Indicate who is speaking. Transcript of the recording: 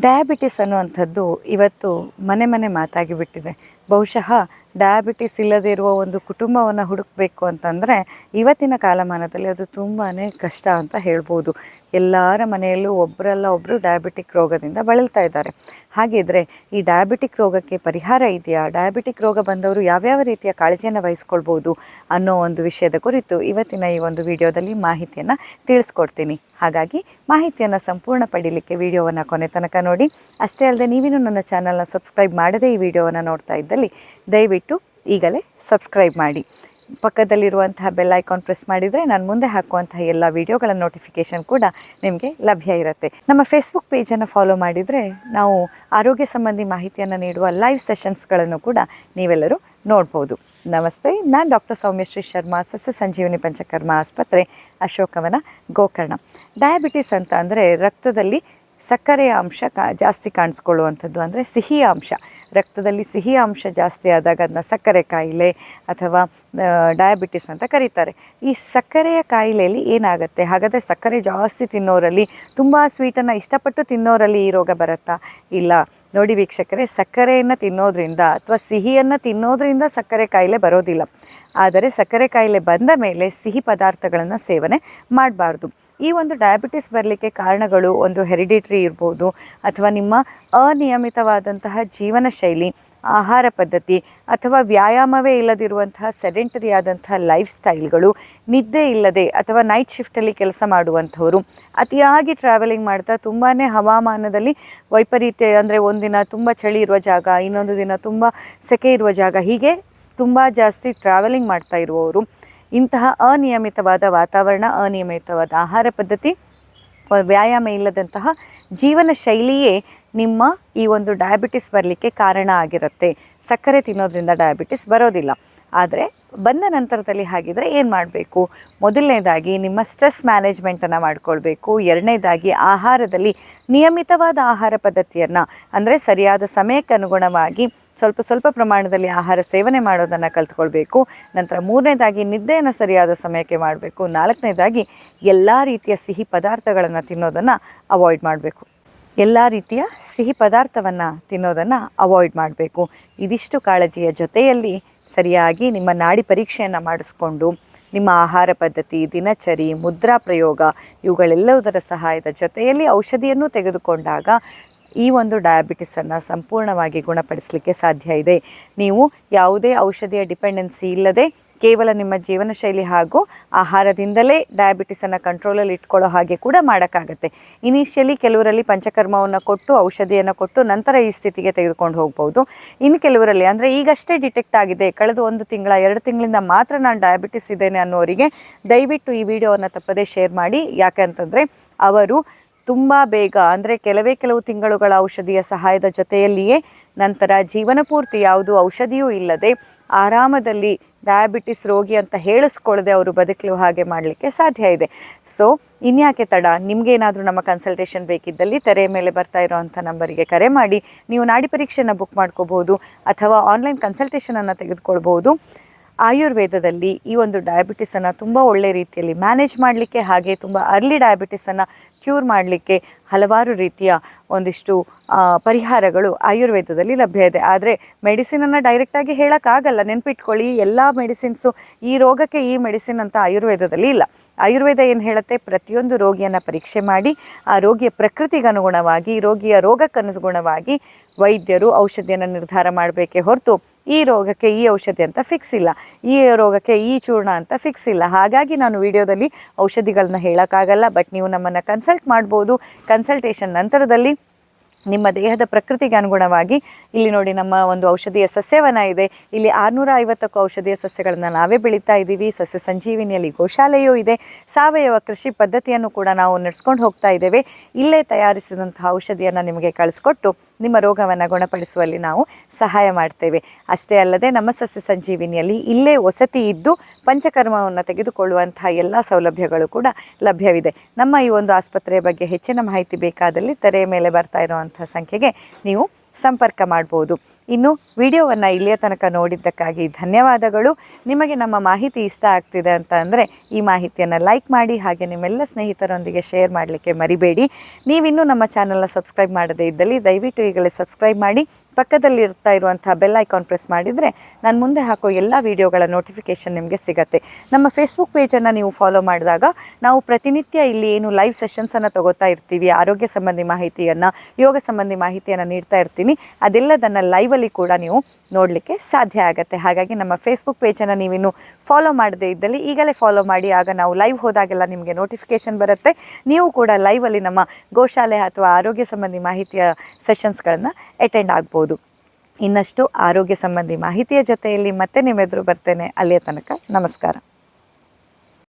Speaker 1: Diabetes ಅನ್ನುವಂಥದ್ದು ಇವತ್ತು ಮನೆ ಮನೆ ಮಾತಾಗಿ ಬಿಟ್ಟಿದೆ. ಬಹುಶಃ ಡಯಾಬಿಟಿಸ್ ಇಲ್ಲದೇ ಇರುವ ಒಂದು ಕುಟುಂಬವನ್ನು ಹುಡುಕಬೇಕು ಅಂತಂದರೆ ಇವತ್ತಿನ ಕಾಲಮಾನದಲ್ಲಿ ಅದು ತುಂಬಾ ಕಷ್ಟ ಅಂತ ಹೇಳ್ಬೋದು. ಎಲ್ಲರ ಮನೆಯಲ್ಲೂ ಒಬ್ಬರಲ್ಲ ಒಬ್ಬರು ಡಯಾಬಿಟಿಕ್ ರೋಗದಿಂದ ಬಳಲ್ತಾ ಇದ್ದಾರೆ. ಹಾಗಿದ್ರೆ ಈ ಡಯಾಬಿಟಿಕ್ ರೋಗಕ್ಕೆ ಪರಿಹಾರ ಇದೆಯಾ? ಡಯಾಬಿಟಿಕ್ ರೋಗ ಬಂದವರು ಯಾವ್ಯಾವ ರೀತಿಯ ಕಾಳಜಿಯನ್ನು ವಹಿಸ್ಕೊಳ್ಬೋದು ಅನ್ನೋ ಒಂದು ವಿಷಯದ ಕುರಿತು ಇವತ್ತಿನ ಈ ಒಂದು ವಿಡಿಯೋದಲ್ಲಿ ಮಾಹಿತಿಯನ್ನು ತಿಳಿಸ್ಕೊಡ್ತೀನಿ. ಹಾಗಾಗಿ ಮಾಹಿತಿಯನ್ನು ಸಂಪೂರ್ಣ ಪಡೀಲಿಕ್ಕೆ ವಿಡಿಯೋವನ್ನು ಕೊನೆ ತನಕ ನೋಡಿ. ಅಷ್ಟೇ ಅಲ್ಲದೆ ನೀವಿನ್ನೂ ನನ್ನ ಚಾನಲ್ನ ಸಬ್ಸ್ಕ್ರೈಬ್ ಮಾಡದೇ ಈ ವಿಡಿಯೋವನ್ನು ನೋಡ್ತಾ ಇದ್ದಲ್ಲಿ ದಯವಿಟ್ಟು ಈಗಲೇ ಸಬ್ಸ್ಕ್ರೈಬ್ ಮಾಡಿ. ಪಕ್ಕದಲ್ಲಿರುವಂತಹ ಬೆಲ್ ಐಕಾನ್ ಪ್ರೆಸ್ ಮಾಡಿದರೆ ನಾನು ಮುಂದೆ ಹಾಕುವಂತಹ ಎಲ್ಲ ವಿಡಿಯೋಗಳ ನೋಟಿಫಿಕೇಷನ್ ಕೂಡ ನಿಮಗೆ ಲಭ್ಯ ಇರುತ್ತೆ. ನಮ್ಮ ಫೇಸ್ಬುಕ್ ಪೇಜನ್ನು ಫಾಲೋ ಮಾಡಿದರೆ ನಾವು ಆರೋಗ್ಯ ಸಂಬಂಧಿ ಮಾಹಿತಿಯನ್ನು ನೀಡುವ ಲೈವ್ ಸೆಷನ್ಸ್ಗಳನ್ನು ಕೂಡ ನೀವೆಲ್ಲರೂ ನೋಡ್ಬೋದು. ನಮಸ್ತೆ, ನಾನು ಡಾಕ್ಟರ್ ಸೌಮ್ಯಶ್ರೀ ಶರ್ಮಾ, ಸಸ್ಯ ಸಂಜೀವಿನಿ ಪಂಚಕರ್ಮ ಆಸ್ಪತ್ರೆ ಅಶೋಕವನ ಗೋಕರ್ಣ. ಡಯಾಬಿಟಿಸ್ ಅಂತ ಅಂದರೆ ರಕ್ತದಲ್ಲಿ ಸಕ್ಕರೆಯ ಅಂಶ ಕಾ ಜಾಸ್ತಿ ಕಾಣಿಸ್ಕೊಳ್ಳುವಂಥದ್ದು ಅಂದರೆ ಸಿಹಿಯ ಅಂಶ. ರಕ್ತದಲ್ಲಿ ಸಿಹಿ ಅಂಶ ಜಾಸ್ತಿ ಆದಾಗ ಅದನ್ನ ಸಕ್ಕರೆ ಕಾಯಿಲೆ ಅಥವಾ ಡಯಾಬಿಟಿಸ್ ಅಂತ ಕರೀತಾರೆ. ಈ ಸಕ್ಕರೆಯ ಕಾಯಿಲೆಯಲ್ಲಿ ಏನಾಗುತ್ತೆ? ಹಾಗಾದರೆ ಸಕ್ಕರೆ ಜಾಸ್ತಿ ತಿನ್ನೋರಲ್ಲಿ ತುಂಬ ಸ್ವೀಟನ್ನು ಇಷ್ಟಪಟ್ಟು ತಿನ್ನೋರಲ್ಲಿ ಈ ರೋಗ ಬರುತ್ತಾ? ಇಲ್ಲ. ನೋಡಿ ವೀಕ್ಷಕರೇ, ಸಕ್ಕರೆಯನ್ನು ತಿನ್ನೋದ್ರಿಂದ ಅಥವಾ ಸಿಹಿಯನ್ನು ತಿನ್ನೋದ್ರಿಂದ ಸಕ್ಕರೆ ಕಾಯಿಲೆ ಬರೋದಿಲ್ಲ. ಆದರೆ ಸಕ್ಕರೆ ಕಾಯಿಲೆ ಬಂದ ಮೇಲೆ ಸಿಹಿ ಪದಾರ್ಥಗಳನ್ನು ಸೇವನೆ ಮಾಡಬಾರ್ದು. ಈ ಒಂದು ಡಯಾಬಿಟಿಸ್ ಬರಲಿಕ್ಕೆ ಕಾರಣಗಳು ಒಂದು ಹೆರಿಡಿಟ್ರಿ ಇರ್ಬೋದು ಅಥವಾ ನಿಮ್ಮ ಅನಿಯಮಿತವಾದಂತಹ ಜೀವನ ಶೈಲಿ, ಆಹಾರ ಪದ್ಧತಿ ಅಥವಾ ವ್ಯಾಯಾಮವೇ ಇಲ್ಲದಿರುವಂತಹ ಸೆಡೆಂಟರಿ ಆದಂತಹ ಲೈಫ್ ಸ್ಟೈಲ್ಗಳು ನಿದ್ದೆ ಇಲ್ಲದೆ ಅಥವಾ ನೈಟ್ ಶಿಫ್ಟಲ್ಲಿ ಕೆಲಸ ಮಾಡುವಂಥವರು, ಅತಿಯಾಗಿ ಟ್ರಾವೆಲಿಂಗ್ ಮಾಡ್ತಾ ತುಂಬಾ ಹವಾಮಾನದಲ್ಲಿ ವೈಪರೀತ್ಯ ಅಂದರೆ ಒಂದಿನ ತುಂಬ ಚಳಿ ಇರುವ ಜಾಗ, ಇನ್ನೊಂದು ದಿನ ತುಂಬ ಸೆಕೆ ಇರುವ ಜಾಗ, ಹೀಗೆ ತುಂಬ ಜಾಸ್ತಿ ಟ್ರಾವೆಲಿಂಗ್ ಮಾಡ್ತಾ ಇರುವವರು. ಇಂತಹ ಅನಿಯಮಿತವಾದ ವಾತಾವರಣ, ಅನಿಯಮಿತವಾದ ಆಹಾರ ಪದ್ಧತಿ ವ್ಯಾಯಾಮ ಇಲ್ಲದಂತಹ ಜೀವನ ಶೈಲಿಯೇ ನಿಮ್ಮ ಈ ಒಂದು ಡಯಾಬಿಟಿಸ್ ಬರಲಿಕ್ಕೆ ಕಾರಣ ಆಗಿರುತ್ತೆ. ಸಕ್ಕರೆ ತಿನ್ನೋದ್ರಿಂದ ಡಯಾಬಿಟಿಸ್ ಬರೋದಿಲ್ಲ. ಆದರೆ ಬಂದ ನಂತರದಲ್ಲಿ ಹಾಗಿದ್ರೆ ಏನು ಮಾಡಬೇಕು? ಮೊದಲನೇದಾಗಿ ನಿಮ್ಮ ಸ್ಟ್ರೆಸ್ ಮ್ಯಾನೇಜ್ಮೆಂಟನ್ನು ಮಾಡಿಕೊಳ್ಬೇಕು. ಎರಡನೇದಾಗಿ ಆಹಾರದಲ್ಲಿ ನಿಯಮಿತವಾದ ಆಹಾರ ಪದ್ಧತಿಯನ್ನು, ಅಂದರೆ ಸರಿಯಾದ ಸಮಯಕ್ಕೆ ಅನುಗುಣವಾಗಿ ಸ್ವಲ್ಪ ಸ್ವಲ್ಪ ಪ್ರಮಾಣದಲ್ಲಿ ಆಹಾರ ಸೇವನೆ ಮಾಡೋದನ್ನು ಕಲ್ತ್ಕೊಳ್ಬೇಕು. ನಂತರ ಮೂರನೇದಾಗಿ ನಿದ್ದೆಯನ್ನು ಸರಿಯಾದ ಸಮಯಕ್ಕೆ ಮಾಡಬೇಕು. ನಾಲ್ಕನೇದಾಗಿ ಎಲ್ಲ ರೀತಿಯ ಸಿಹಿ ಪದಾರ್ಥಗಳನ್ನು ತಿನ್ನೋದನ್ನು ಅವಾಯ್ಡ್ ಮಾಡಬೇಕು. ಎಲ್ಲ ರೀತಿಯ ಸಿಹಿ ಪದಾರ್ಥವನ್ನು ತಿನ್ನೋದನ್ನು ಅವಾಯ್ಡ್ ಮಾಡಬೇಕು. ಇದಿಷ್ಟು ಕಾಳಜಿಯ ಜೊತೆಯಲ್ಲಿ ಸರಿಯಾಗಿ ನಿಮ್ಮ ನಾಡಿ ಪರೀಕ್ಷೆಯನ್ನು ಮಾಡಿಸ್ಕೊಂಡು, ನಿಮ್ಮ ಆಹಾರ ಪದ್ಧತಿ, ದಿನಚರಿ, ಮುದ್ರಾ ಪ್ರಯೋಗ ಇವುಗಳೆಲ್ಲವುದರ ಸಹಾಯದ ಜೊತೆಯಲ್ಲಿ ಔಷಧಿಯನ್ನು ತೆಗೆದುಕೊಂಡಾಗ ಈ ಒಂದು ಡಯಾಬಿಟಿಸನ್ನು ಸಂಪೂರ್ಣವಾಗಿ ಗುಣಪಡಿಸಲಿಕ್ಕೆ ಸಾಧ್ಯ ಇದೆ. ನೀವು ಯಾವುದೇ ಔಷಧಿಯ ಡಿಪೆಂಡೆನ್ಸಿ ಇಲ್ಲದೆ ಕೇವಲ ನಿಮ್ಮ ಜೀವನ ಶೈಲಿ ಹಾಗೂ ಆಹಾರದಿಂದಲೇ ಡಯಾಬಿಟಿಸನ್ನು ಕಂಟ್ರೋಲಲ್ಲಿ ಇಟ್ಕೊಳ್ಳೋ ಹಾಗೆ ಕೂಡ ಮಾಡೋಕ್ಕಾಗತ್ತೆ. ಇನಿಷಿಯಲಿ ಕೆಲವರಲ್ಲಿ ಪಂಚಕರ್ಮವನ್ನು ಕೊಟ್ಟು, ಔಷಧಿಯನ್ನು ಕೊಟ್ಟು ನಂತರ ಈ ಸ್ಥಿತಿಗೆ ತೆಗೆದುಕೊಂಡು ಹೋಗ್ಬೋದು. ಇನ್ನು ಕೆಲವರಲ್ಲಿ ಅಂದರೆ ಈಗಷ್ಟೇ ಡಿಟೆಕ್ಟ್ ಆಗಿದೆ. ಕಳೆದ ಒಂದು ತಿಂಗಳ, ಎರಡು ತಿಂಗಳಿಂದ ಮಾತ್ರ ನಾನು ಡಯಾಬಿಟಿಸ್ ಇದ್ದೇನೆ ಅನ್ನೋರಿಗೆ ದಯವಿಟ್ಟು ಈ ವಿಡಿಯೋವನ್ನು ತಪ್ಪದೇ ಶೇರ್ ಮಾಡಿ. ಯಾಕೆ ಅಂತಂದರೆ ಅವರು ತುಂಬ ಬೇಗ, ಅಂದರೆ ಕೆಲವೇ ಕೆಲವು ತಿಂಗಳುಗಳ ಔಷಧಿಯ ಸಹಾಯದ ಜೊತೆಯಲ್ಲಿಯೇ ನಂತರ ಜೀವನ ಪೂರ್ತಿ ಯಾವುದು ಔಷಧಿಯೂ ಇಲ್ಲದೆ ಆರಾಮದಲ್ಲಿ ಡಯಾಬಿಟಿಸ್ ರೋಗಿ ಅಂತ ಹೇಳಿಸ್ಕೊಳ್ಳದೆ ಅವರು ಬದುಕಲು ಹಾಗೆ ಮಾಡಲಿಕ್ಕೆ ಸಾಧ್ಯ ಇದೆ. ಸೊ ಇನ್ಯಾಕೆ ತಡ? ನಿಮಗೇನಾದರೂ ನಮ್ಮ ಕನ್ಸಲ್ಟೇಷನ್ ಬೇಕಿದ್ದಲ್ಲಿ ತೆರೆ ಮೇಲೆ ಬರ್ತಾ ಇರೋವಂಥ ನಂಬರಿಗೆ ಕರೆ ಮಾಡಿ. ನೀವು ನಾಡಿ ಪರೀಕ್ಷೆಯನ್ನು ಬುಕ್ ಮಾಡ್ಕೋಬೋದು ಅಥವಾ ಆನ್ಲೈನ್ ಕನ್ಸಲ್ಟೇಷನನ್ನು ತೆಗೆದುಕೊಳ್ಬೋದು ಆಯುರ್ವೇದದಲ್ಲಿ ಈ ಒಂದು ಡಯಾಬಿಟಿಸನ್ನು ತುಂಬ ಒಳ್ಳೆ ರೀತಿಯಲ್ಲಿ ಮ್ಯಾನೇಜ್ ಮಾಡಲಿಕ್ಕೆ ಹಾಗೆ ತುಂಬ ಅರ್ಲಿ ಡಯಾಬಿಟಿಸನ್ನು ಕ್ಯೂರ್ ಮಾಡಲಿಕ್ಕೆ ಹಲವಾರು ರೀತಿಯ ಒಂದಿಷ್ಟು ಪರಿಹಾರಗಳು ಆಯುರ್ವೇದದಲ್ಲಿ ಲಭ್ಯ ಇದೆ. ಆದರೆ ಮೆಡಿಸಿನನ್ನು ಡೈರೆಕ್ಟಾಗಿ ಹೇಳೋಕ್ಕಾಗಲ್ಲ ನೆನಪಿಟ್ಕೊಳ್ಳಿ, ಎಲ್ಲ ಮೆಡಿಸಿನ್ಸು ಈ ರೋಗಕ್ಕೆ ಈ ಮೆಡಿಸಿನ್ ಅಂತ ಆಯುರ್ವೇದದಲ್ಲಿ ಇಲ್ಲ. ಆಯುರ್ವೇದ ಏನು ಹೇಳುತ್ತೆ? ಪ್ರತಿಯೊಂದು ರೋಗಿಯನ್ನು ಪರೀಕ್ಷೆ ಮಾಡಿ, ಆ ರೋಗಿಯ ಪ್ರಕೃತಿಗೆ ಅನುಗುಣವಾಗಿ, ರೋಗಿಯ ರೋಗಕ್ಕನುಗುಣವಾಗಿ ವೈದ್ಯರು ಔಷಧಿಯನ್ನು ನಿರ್ಧಾರ ಮಾಡಬೇಕೇ ಹೊರತು ಈ ರೋಗಕ್ಕೆ ಈ ಔಷಧಿ ಅಂತ ಫಿಕ್ಸ್ ಇಲ್ಲ, ಈ ರೋಗಕ್ಕೆ ಈ ಚೂರ್ಣ ಅಂತ ಫಿಕ್ಸ್ ಇಲ್ಲ. ಹಾಗಾಗಿ ನಾನು ವಿಡಿಯೋದಲ್ಲಿ ಔಷಧಿಗಳನ್ನ ಹೇಳೋಕ್ಕಾಗಲ್ಲ ಬಟ್ ನೀವು ನಮ್ಮನ್ನು ಕನ್ಸಲ್ಟ್ ಮಾಡ್ಬೋದು. ಕನ್ಸಲ್ಟೇಷನ್ ನಂತರದಲ್ಲಿ ನಿಮ್ಮ ದೇಹದ ಪ್ರಕೃತಿಗೆ ಅನುಗುಣವಾಗಿ ಇಲ್ಲಿ ನೋಡಿ ನಮ್ಮ ಒಂದು ಔಷಧಿಯ ಸಸ್ಯವನ ಇದೆ. ಇಲ್ಲಿ ಆರುನೂರ ಐವತ್ತಕ್ಕೂ ಔಷಧಿಯ ಸಸ್ಯಗಳನ್ನು ನಾವೇ ಬೆಳೀತಾ ಇದ್ದೀವಿ. ಸಸ್ಯ ಸಂಜೀವಿನಿಯಲ್ಲಿ ಗೋಶಾಲೆಯೂ ಇದೆ. ಸಾವಯವ ಕೃಷಿ ಪದ್ಧತಿಯನ್ನು ಕೂಡ ನಾವು ನಡೆಸ್ಕೊಂಡು ಹೋಗ್ತಾ ಇದ್ದೇವೆ. ಇಲ್ಲೇ ತಯಾರಿಸಿದಂತಹ ಔಷಧಿಯನ್ನು ನಿಮಗೆ ಕಳಿಸ್ಕೊಟ್ಟು ನಿಮ್ಮ ರೋಗವನ್ನು ಗುಣಪಡಿಸುವಲ್ಲಿ ನಾವು ಸಹಾಯ ಮಾಡ್ತೇವೆ. ಅಷ್ಟೇ ಅಲ್ಲದೆ ನಮ್ಮ ಸಸ್ಯ ಸಂಜೀವಿನಿಯಲ್ಲಿ ಇಲ್ಲೇ ವಸತಿ ಇದ್ದು ಪಂಚಕರ್ಮವನ್ನು ತೆಗೆದುಕೊಳ್ಳುವಂತಹ ಎಲ್ಲ ಸೌಲಭ್ಯಗಳು ಕೂಡ ಲಭ್ಯವಿದೆ. ನಮ್ಮ ಈ ಒಂದು ಆಸ್ಪತ್ರೆಯ ಬಗ್ಗೆ ಹೆಚ್ಚಿನ ಮಾಹಿತಿ ಬೇಕಾದಲ್ಲಿ ತೆರೆಯ ಮೇಲೆ ಬರ್ತಾ ಇರುವಂತಹ ಸಂಖ್ಯೆಗೆ ನೀವು ಸಂಪರ್ಕ ಮಾಡ್ಬೋದು. ಇನ್ನು ವಿಡಿಯೋವನ್ನು ಇಲ್ಲಿಯ ತನಕ ನೋಡಿದ್ದಕ್ಕಾಗಿ ಧನ್ಯವಾದಗಳು. ನಿಮಗೆ ನಮ್ಮ ಮಾಹಿತಿ ಇಷ್ಟ ಆಗ್ತಿದೆ ಅಂತ ಅಂದರೆ ಈ ಮಾಹಿತಿಯನ್ನು ಲೈಕ್ ಮಾಡಿ ಹಾಗೆ ನಿಮ್ಮೆಲ್ಲ ಸ್ನೇಹಿತರೊಂದಿಗೆ ಶೇರ್ ಮಾಡಲಿಕ್ಕೆ ಮರಿಬೇಡಿ. ನೀವಿನ್ನೂ ನಮ್ಮ ಚಾನಲ್ನ ಸಬ್ಸ್ಕ್ರೈಬ್ ಮಾಡದೇ ಇದ್ದಲ್ಲಿ ದಯವಿಟ್ಟು ಈಗಲೇ ಸಬ್ಸ್ಕ್ರೈಬ್ ಮಾಡಿ. ಪಕ್ಕದಲ್ಲಿ ಇರ್ತಾ ಇರುವಂಥ ಬೆಲ್ ಐಕಾನ್ ಪ್ರೆಸ್ ಮಾಡಿದರೆ ನಾನು ಮುಂದೆ ಹಾಕೋ ಎಲ್ಲ ವಿಡಿಯೋಗಳ ನೋಟಿಫಿಕೇಷನ್ ನಿಮಗೆ ಸಿಗತ್ತೆ. ನಮ್ಮ ಫೇಸ್ಬುಕ್ ಪೇಜನ್ನು ನೀವು ಫಾಲೋ ಮಾಡಿದಾಗ ನಾವು ಪ್ರತಿನಿತ್ಯ ಇಲ್ಲಿ ಏನು ಲೈವ್ ಸೆಷನ್ಸನ್ನು ತಗೋತಾ ಇರ್ತೀವಿ, ಆರೋಗ್ಯ ಸಂಬಂಧಿ ಮಾಹಿತಿಯನ್ನು, ಯೋಗ ಸಂಬಂಧಿ ಮಾಹಿತಿಯನ್ನು ನೀಡ್ತಾ ಇರ್ತೀನಿ. ಅದೆಲ್ಲದನ್ನು ಲೈವಲ್ಲಿ ಕೂಡ ನೀವು ನೋಡಲಿಕ್ಕೆ ಸಾಧ್ಯ ಆಗುತ್ತೆ. ಹಾಗಾಗಿ ನಮ್ಮ ಫೇಸ್ಬುಕ್ ಪೇಜನ್ನು ನೀವಿನ್ನು ಫಾಲೋ ಮಾಡದೇ ಇದ್ದಲ್ಲಿ ಈಗಲೇ ಫಾಲೋ ಮಾಡಿ, ಆಗ ನಾವು ಲೈವ್ ಹೋದಾಗೆಲ್ಲ ನಿಮಗೆ ನೋಟಿಫಿಕೇಷನ್ ಬರುತ್ತೆ. ನೀವು ಕೂಡ ಲೈವಲ್ಲಿ ನಮ್ಮ ಗೋಶಾಲೆ ಅಥವಾ ಆರೋಗ್ಯ ಸಂಬಂಧಿ ಮಾಹಿತಿಯ ಸೆಷನ್ಸ್ಗಳನ್ನು ಅಟೆಂಡ್ ಆಗ್ಬೋದು. ಇನ್ನಷ್ಟು ಆರೋಗ್ಯ ಸಂಬಂಧಿ ಮಾಹಿತಿಯ ಜೊತೆಯಲ್ಲಿ ಮತ್ತೆ ನಿಮ್ಮೆದುರು ಬರ್ತೇನೆ ಅಲ್ಲಿಯ ತನಕ ನಮಸ್ಕಾರ.